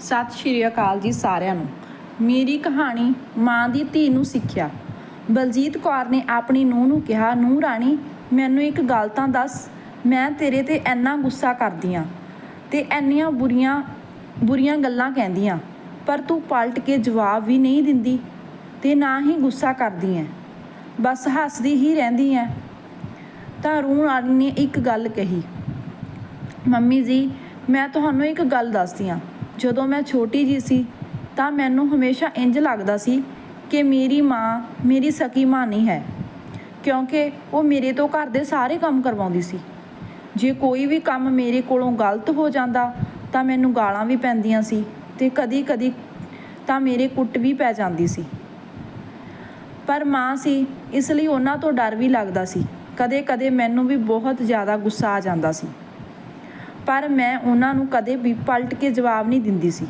ਸਤਿ ਸ਼੍ਰੀ ਅਕਾਲ ਜੀ ਸਾਰਿਆਂ ਨੂੰ। ਮੇਰੀ ਕਹਾਣੀ ਮਾਂ ਦੀ ਧੀ ਨੂੰ ਸਿੱਖਿਆ। ਬਲਜੀਤ ਕੌਰ ਨੇ ਆਪਣੀ ਨੂੰਹ ਨੂੰ ਕਿਹਾ, ਨੂੰਹ ਰਾਣੀ, ਮੈਨੂੰ ਇੱਕ ਗੱਲ ਤਾਂ ਦੱਸ, ਮੈਂ ਤੇਰੇ ਤੇ ਇੰਨਾ ਗੁੱਸਾ ਕਰਦੀ ਆ ਤੇ ਇੰਨੀਆਂ ਬੁਰੀਆਂ ਬੁਰੀਆਂ ਗੱਲਾਂ ਕਹਿੰਦੀਆਂ ਪਰ ਤੂੰ ਪਲਟ ਕੇ ਜਵਾਬ ਵੀ ਨਹੀਂ ਦਿੰਦੀ ਤੇ ਨਾ ਹੀ ਗੁੱਸਾ ਕਰਦੀ ਐ ਬਸ ਹੱਸਦੀ ਹੀ ਰਹਿੰਦੀ ਐ ਤਾਂ ਰੂਹ ਰਾਣੀ ਨੇ ਇੱਕ ਗੱਲ ਕਹੀ, ਮੰਮੀ ਜੀ, ਮੈਂ ਤੁਹਾਨੂੰ ਇੱਕ ਗੱਲ ਦੱਸਦੀ ਹਾਂ ਜਦੋਂ ਮੈਂ ਛੋਟੀ ਜੀ ਸੀ, ਤਾਂ ਮੈਨੂੰ ਹਮੇਸ਼ਾ ਇੰਜ ਲੱਗਦਾ ਸੀ ਕਿ ਮੇਰੀ ਮਾਂ ਮੇਰੀ ਸਕੀ ਮਾਂ ਨਹੀਂ ਹੈ, ਕਿਉਂਕਿ ਉਹ ਮੇਰੇ ਤੋਂ ਘਰ ਦੇ ਸਾਰੇ ਕੰਮ ਕਰਵਾਉਂਦੀ ਸੀ। ਜੇ ਕੋਈ ਵੀ ਕੰਮ ਮੇਰੇ ਕੋਲੋਂ ਗਲਤ ਹੋ ਜਾਂਦਾ, ਤਾਂ ਮੈਨੂੰ ਗਾਲਾਂ ਵੀ ਪੈਂਦੀਆਂ ਸੀ ਤੇ ਕਦੀ-ਕਦੀ ਤਾਂ ਮੇਰੇ ਕੁੱਟ ਵੀ ਪੈ ਜਾਂਦੀ ਸੀ। ਪਰ ਮਾਂ ਸੀ, ਇਸ ਲਈ ਉਹਨਾਂ ਤੋਂ ਡਰ ਵੀ ਲੱਗਦਾ ਸੀ। ਕਦੇ-ਕਦੇ ਮੈਨੂੰ ਵੀ ਬਹੁਤ ਜ਼ਿਆਦਾ ਗੁੱਸਾ ਆ ਜਾਂਦਾ ਸੀ। ਪਰ ਮੈਂ ਉਹਨਾਂ ਨੂੰ ਕਦੇ ਵੀ ਪਲਟ ਕੇ ਜਵਾਬ ਨਹੀਂ ਦਿੰਦੀ ਸੀ।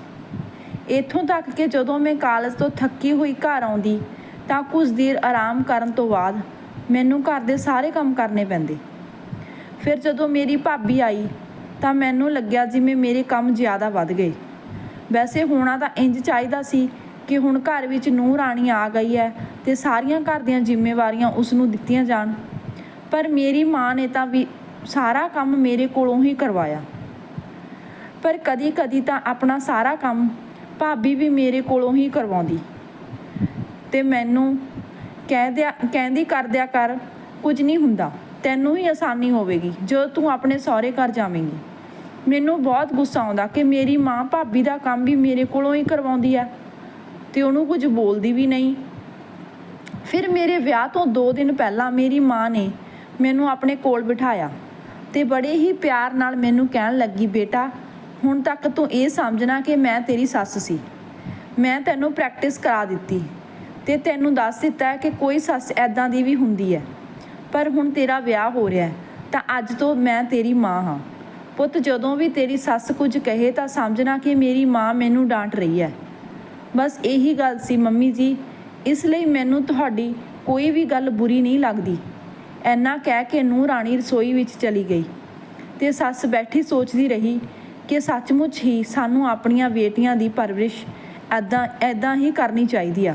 ਇੱਥੋਂ ਤੱਕ ਕਿ ਜਦੋਂ ਮੈਂ ਕਾਲਜ ਤੋਂ ਥੱਕੀ ਹੋਈ ਘਰ ਆਉਂਦੀ, ਤਾਂ ਕੁਝ ਦੇਰ ਆਰਾਮ ਕਰਨ ਤੋਂ ਬਾਅਦ ਮੈਨੂੰ ਘਰ ਦੇ ਸਾਰੇ ਕੰਮ ਕਰਨੇ ਪੈਂਦੇ। ਫਿਰ ਜਦੋਂ ਮੇਰੀ ਭਾਬੀ ਆਈ, ਤਾਂ ਮੈਨੂੰ ਲੱਗਿਆ ਜਿਵੇਂ ਮੇਰੇ ਕੰਮ ਜ਼ਿਆਦਾ ਵੱਧ ਗਏ। ਵੈਸੇ ਹੋਣਾ ਤਾਂ ਇੰਜ ਚਾਹੀਦਾ ਸੀ ਕਿ ਹੁਣ ਘਰ ਵਿੱਚ ਨੂੰਹ ਰਾਣੀ ਆ ਗਈ ਹੈ ਤੇ ਸਾਰੀਆਂ ਘਰ ਦੀਆਂ ਜ਼ਿੰਮੇਵਾਰੀਆਂ ਉਸ ਨੂੰ ਦਿੱਤੀਆਂ ਜਾਣ। ਪਰ ਮੇਰੀ ਮਾਂ ਨੇ ਤਾਂ ਵੀ ਸਾਰਾ ਕੰਮ ਮੇਰੇ ਕੋਲੋਂ ਹੀ ਕਰਵਾਇਆ। ਪਰ ਕਦੀ-ਕਦੀ ਤਾਂ ਆਪਣਾ ਸਾਰਾ ਕੰਮ ਭਾਬੀ ਵੀ ਮੇਰੇ ਕੋਲੋਂ ਹੀ ਕਰਵਾਉਂਦੀ। ਤੇ ਮੈਨੂੰ ਕਹਿ ਦਿਆ ਕਹਿੰਦੀ ਕਰਦਿਆ ਕਰ, ਕੁਝ ਨਹੀਂ ਹੁੰਦਾ। ਤੈਨੂੰ ਹੀ ਆਸਾਨੀ ਹੋਵੇਗੀ, ਜਦੋਂ ਤੂੰ ਆਪਣੇ ਸਹੁਰੇ ਘਰ ਜਾਵੇਂਗੀ। ਮੈਨੂੰ ਬਹੁਤ ਗੁੱਸਾ ਆਉਂਦਾ ਕਿ ਮੇਰੀ ਮਾਂ ਭਾਬੀ ਦਾ ਕੰਮ ਵੀ ਮੇਰੇ ਕੋਲੋਂ ਹੀ ਕਰਵਾਉਂਦੀ ਹੈ ਤੇ ਉਹਨੂੰ ਕੁਝ ਬੋਲਦੀ ਵੀ ਨਹੀਂ। ਫਿਰ ਮੇਰੇ ਵਿਆਹ ਤੋਂ 2 ਦਿਨ ਪਹਿਲਾਂ ਮੇਰੀ ਮਾਂ ਨੇ ਮੈਨੂੰ ਆਪਣੇ ਕੋਲ ਬਿਠਾਇਆ। ਤੇ ਬੜੇ ਹੀ ਪਿਆਰ ਨਾਲ ਮੈਨੂੰ ਕਹਿਣ ਲੱਗੀ, ਬੇਟਾ, ਹੁਣ ਤੱਕ ਤੂੰ ਇਹ ਸਮਝਣਾ ਕਿ ਮੈਂ ਤੇਰੀ ਸੱਸ ਸੀ। ਮੈਂ ਤੈਨੂੰ ਪ੍ਰੈਕਟਿਸ ਕਰਾ ਦਿੱਤੀ ਤੇ ਤੈਨੂੰ ਦੱਸ ਦਿੱਤਾ ਕਿ ਕੋਈ ਸੱਸ ਐਦਾਂ ਦੀ ਵੀ ਹੁੰਦੀ ਹੈ। ਪਰ ਹੁਣ ਤੇਰਾ ਵਿਆਹ ਹੋ ਰਿਹਾ ਤਾਂ ਅੱਜ ਤੋਂ ਮੈਂ ਤੇਰੀ ਮਾਂ ਹਾਂ। ਪੁੱਤ, ਜਦੋਂ ਵੀ ਤੇਰੀ ਸੱਸ ਕੁਝ ਕਹੇ ਤਾਂ ਸਮਝਣਾ ਕਿ ਮੇਰੀ ਮਾਂ ਮੈਨੂੰ ਡਾਂਟ ਰਹੀ ਹੈ। ਬਸ ਇਹੀ ਗੱਲ ਸੀ ਮੰਮੀ ਜੀ, ਇਸ ਲਈ ਮੈਨੂੰ ਤੁਹਾਡੀ ਕੋਈ ਵੀ ਗੱਲ ਬੁਰੀ ਨਹੀਂ ਲੱਗਦੀ। ਐਨਾ ਕਹਿ ਕੇ ਨੂੰ ਰਾਣੀ ਰਸੋਈ ਵਿੱਚ ਚਲੀ ਗਈ ਤੇ ਸੱਸ ਬੈਠੀ ਸੋਚਦੀ ਰਹੀ ਕਿ ਸੱਚਮੁੱਚ ਹੀ ਸਾਨੂੰ ਆਪਣੀਆਂ ਬੇਟੀਆਂ ਦੀ ਪਰਵਰਿਸ਼ ਐਦਾਂ ਐਦਾਂ ਹੀ ਕਰਨੀ ਚਾਹੀਦੀ ਆ।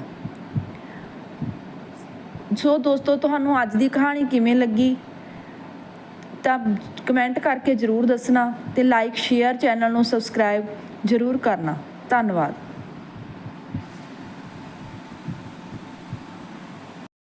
ਸੋ ਦੋਸਤੋ, ਤੁਹਾਨੂੰ ਅੱਜ ਦੀ ਕਹਾਣੀ ਕਿਵੇਂ ਲੱਗੀ? ਤਾਂ ਕਮੈਂਟ ਕਰਕੇ ਜਰੂਰ ਦੱਸਣਾ ਤੇ ਲਾਈਕ ਸ਼ੇਅਰ ਚੈਨਲ ਨੂੰ ਸਬਸਕ੍ਰਾਈਬ ਜਰੂਰ ਕਰਨਾ। ਧੰਨਵਾਦ।